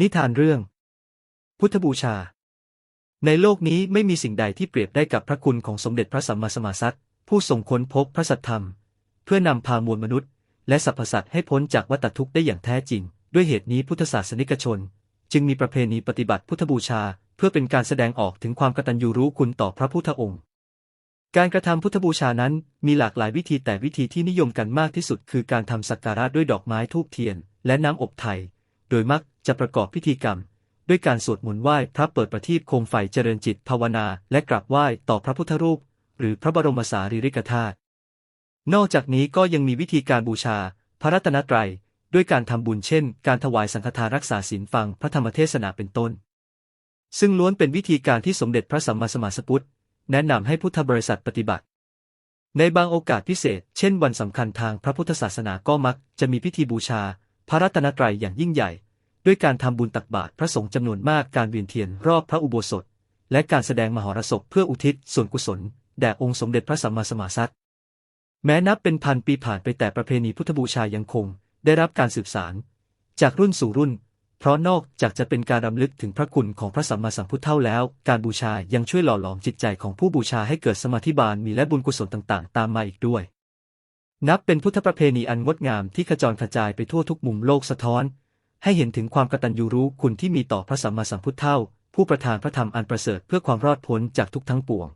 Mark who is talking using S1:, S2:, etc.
S1: นิทานเรื่อง พุทธบูชา ในโลกนี้ไม่มีสิ่งใดที่เปรียบได้กับพระคุณของสมเด็จพระสัมมาสัมมาสัตว์ผู้ทรงค้นพบพระสัทธรรม เพื่อนำพามวลมนุษย์ และสรรพสัตว์ให้พ้นจากวัฏทุกข์ได้อย่างแท้จริง ด้วยเหตุนี้พุทธศาสนิกชน จึงมีประเพณีปฏิบัติพุทธบูชา เพื่อเป็นการแสดงออกถึงความกตัญญูรู้คุณต่อพระพุทธองค์ การกระทำพุทธบูชานั้นมีหลากหลายวิธีแต่วิธีที่นิยมกันมากที่สุด คือการทำสักการะด้วยดอกไม้ทูบเทียน และน้ำอบไทย โดยมักจะประกอบพิธีกรรม ด้วยการสวดมนต์ไหว้พระเปิดประทีปโคมไฟเจริญจิตภาวนา และกราบไหว้ต่อพระพุทธรูป หรือพระบรมสารีริกธาตุนอกจากนี้ก็ยังมีวิธีการบูชา พระรัตนตรัย ด้วยการทำบุญเช่น การถวายสังฆทานรักษาศีลฟังพระธรรมเทศนาเป็นต้น ซึ่งล้วนเป็นวิธีการที่สมเด็จพระสัมมาสัมมาสัมพุทธแนะนำให้พุทธบริษัทปฏิบัติ ในบางโอกาสพิเศษ เช่นวันสำคัญทางพระพุทธศาสนาก็มักจะมีพิธีบูชา พระรัตนตรัยอย่างยิ่งใหญ่ ด้วยการทำบุญตักบาตรพระสงฆ์จำนวนมากการเวียนเทียนรอบพระอุโบสถ และการแสดงมหรสพเพื่ออุทิศส่วนกุศล แด่องค์สมเด็จพระสัมมาสัมมาสัตว์แม้นับเป็นพันปีผ่านไปแต่ประเพณีพุทธบูชายังคง ได้รับการสืบสานจากรุ่นสู่รุ่น เพราะนอกจากจะเป็นการรำลึกถึงพระคุณของพระสัมมาสัมพุทธเท่าแล้ว การบูชายังช่วยหล่อหลอมจิตใจของผู้บูชาให้เกิดสมาธิบารมีและบุญกุศลต่างๆ ตามมาอีกด้วย นับเป็นพุทธประเพณีอันงดงามที่ขจรกระจายไปทั่วทุกมุมโลกสะท้อน ให้เห็นถึงความกตัญญูรู้คุณที่มีต่อพระสัมมาสัมพุทธเจ้าผู้ประทานพระธรรมอันประเสริฐเพื่อความรอดพ้นจากทุกทั้งปวง